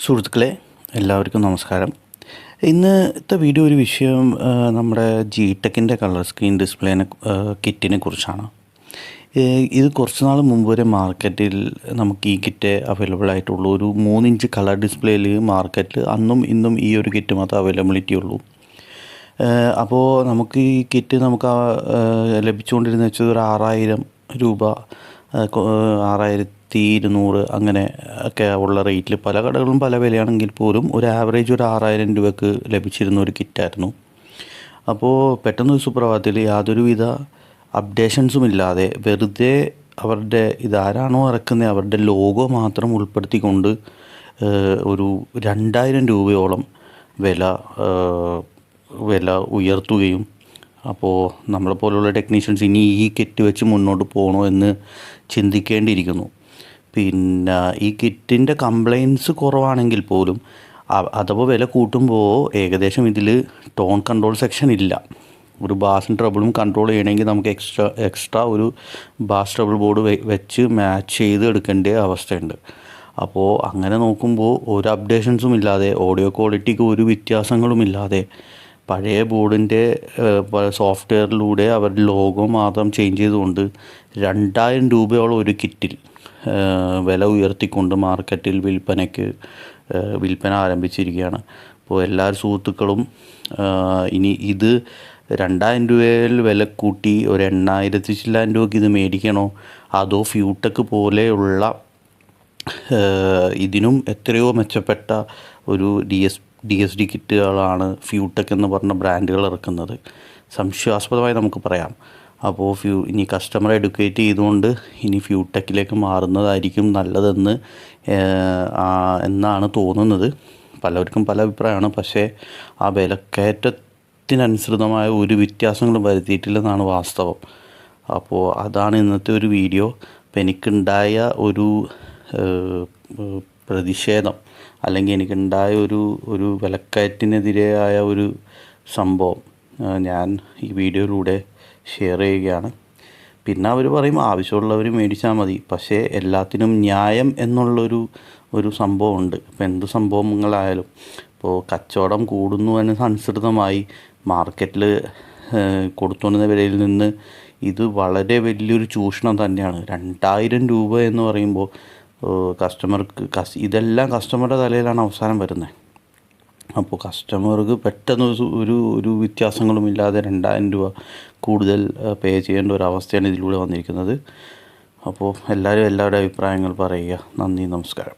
സുഹൃത്തുക്കളെ എല്ലാവർക്കും നമസ്കാരം. ഇന്നത്തെ വീഡിയോ ഒരു വിഷയം നമ്മുടെ ജി ടെക്കിന്റെ കളർ സ്ക്രീൻ ഡിസ്പ്ലേനെ കിറ്റിനെ കുറിച്ചാണ്. ഇത് കുറച്ച് നാൾ മുമ്പ് വരെ മാർക്കറ്റിൽ നമുക്ക് ഈ കിറ്റ് അവൈലബിൾ ആയിട്ടുള്ളൂ. ഒരു മൂന്നിഞ്ച് കളർ ഡിസ്പ്ലേയിൽ മാർക്കറ്റിൽ അന്നും ഇന്നും ഈ ഒരു കിറ്റ് മാത്രമേ അവൈലബിലിറ്റി ഉള്ളൂ. അപ്പോൾ നമുക്ക് ഈ കിറ്റ് നമുക്ക് ലഭിച്ചുകൊണ്ടിരുന്ന വെച്ചത് ഒരു ആറായിരം രൂപ ആ, ആറായിരത്തി ഇരുന്നൂറ് അങ്ങനെ ഒക്കെ ഉള്ള റേറ്റിൽ പല കടകളും പല വിലയാണെങ്കിൽ പോലും ഒരു ആവറേജ് ഒരു ആറായിരം രൂപക്ക് ലഭിച്ചിരുന്ന ഒരു കിറ്റായിരുന്നു അപ്പോൾ പെട്ടെന്ന് ഒരു സുപ്രഭാതത്തിൽ യാതൊരുവിധ അപ്ഡേഷൻസും ഇല്ലാതെ വെറുതെ അവരുടെ ഇതാരാണോ ഇറക്കുന്നത് അവരുടെ ലോഗോ മാത്രം ഉൾപ്പെടുത്തിക്കൊണ്ട് ഒരു രണ്ടായിരം രൂപയോളം വില വില ഉയർത്തുകയും അപ്പോൾ നമ്മളെപ്പോലുള്ള ടെക്നീഷ്യൻസ് ഇനി ഈ കെറ്റ് വെച്ച് മുന്നോട്ട് പോകണോ എന്ന് ചിന്തിക്കേണ്ടിയിരിക്കുന്നു. പിന്നെ ഈ കിറ്റിന്റെ കംപ്ലയിൻസ് കുറവാണെങ്കിൽ പോലും അഥവാ വില കൂട്ടുമ്പോൾ ഏകദേശം ഇതിൽ ടോൺ കൺട്രോൾ സെക്ഷൻ ഇല്ല. ഒരു ബാസ് ട്രബിളും കൺട്രോൾ ചെയ്യണമെങ്കിൽ നമുക്ക് എക്സ്ട്രാ എക്സ്ട്രാ ഒരു ബാസ് ട്രബിൾ ബോർഡ് വെച്ച് മാച്ച് ചെയ്ത് എടുക്കേണ്ട അവസ്ഥയുണ്ട്. അപ്പോൾ അങ്ങനെ നോക്കുമ്പോൾ ഒരു അപ്ഡേഷൻസും ഇല്ലാതെ ഓഡിയോ ക്വാളിറ്റിക്ക് ഒരു വ്യത്യാസങ്ങളും ഇല്ലാതെ പഴയ ബോർഡിന്റെ സോഫ്റ്റ്വെയറിലൂടെ അവരുടെ ലോഗോ മാത്രം ചേഞ്ച് ചെയ്തുകൊണ്ട് രണ്ടായിരം രൂപയോളം ഒരു കിറ്റിൽ വില ഉയർത്തിക്കൊണ്ട് മാർക്കറ്റിൽ വിൽപ്പനയ്ക്ക് വിൽപ്പന ആരംഭിച്ചിരിക്കുകയാണ്. അപ്പോൾ എല്ലാ സുഹൃത്തുക്കളും ഇനി ഇത് രണ്ടായിരം രൂപയിൽ വില കൂട്ടി ഒരു എണ്ണായിരത്തി ചില്ലായിരം രൂപയ്ക്ക് ഇത് മേടിക്കണോ? അതോ ഫ്യൂടെക് പോലെയുള്ള ഇതിനും എത്രയോ മെച്ചപ്പെട്ട ഒരു D S D S D കിറ്റുകളാണ് Futech എന്ന് പറഞ്ഞ ബ്രാൻഡുകൾ ഇറക്കുന്നത്. സംശയാസ്പദമായി നമുക്ക് പറയാം. അപ്പോൾ ഫ്യൂ ഇനി കസ്റ്റമർ എഡ്യൂക്കേറ്റ് ചെയ്തുകൊണ്ട് ഇനി ഫ്യൂടെക്കിലേക്ക് മാറുന്നതായിരിക്കും നല്ലതെന്ന് എന്നാണ് തോന്നുന്നത്. പലർക്കും പല അഭിപ്രായമാണ്. പക്ഷേ ആ വിലക്കയറ്റത്തിനനുസൃതമായ ഒരു വ്യത്യാസങ്ങളും വരുത്തിയിട്ടില്ലെന്നാണ് വാസ്തവം. അപ്പോൾ അതാണ് ഇന്നത്തെ ഒരു വീഡിയോ. അപ്പോൾ എനിക്കുണ്ടായ ഒരു പ്രതിഷേധം അല്ലെങ്കിൽ എനിക്കുണ്ടായ ഒരു ഒരു വിലക്കയറ്റിനെതിരെയായ ഒരു സംഭവം ഞാൻ ഈ വീഡിയോയിലൂടെ ഷെയർ ചെയ്യുകയാണ്. പിന്നെ അവർ പറയും ആവശ്യമുള്ളവർ മേടിച്ചാൽ മതി. പക്ഷേ എല്ലാത്തിനും ന്യായം എന്നുള്ളൊരു ഒരു സംഭവമുണ്ട്. ഇപ്പോൾ എന്ത് സംഭവങ്ങളായാലും ഇപ്പോൾ കച്ചവടം കൂടുന്നു അനുസൃതമായി മാർക്കറ്റിൽ കൊടുത്തുകൊണ്ടിരുന്ന വിലയിൽ നിന്ന് ഇത് വളരെ വലിയൊരു ചൂഷണം തന്നെയാണ്. രണ്ടായിരം രൂപ എന്ന് പറയുമ്പോൾ കസ്റ്റമർക്ക് കസ് ഇതെല്ലാം കസ്റ്റമറുടെ തലയിലാണ് അവസാനം വരുന്നത്. അപ്പോൾ കസ്റ്റമർക്ക് പെട്ടെന്ന് ഒരു ഒരു വ്യത്യാസങ്ങളും ഇല്ലാതെ രണ്ടായിരം രൂപ കൂടുതൽ പേ ചെയ്യേണ്ട ഒരു അവസ്ഥയാണ് ഇതിലൂടെ വന്നിരിക്കുന്നത്. അപ്പോൾ എല്ലാവരും എല്ലാവരുടെ അഭിപ്രായങ്ങൾ പറയുക. നന്ദി നമസ്കാരം.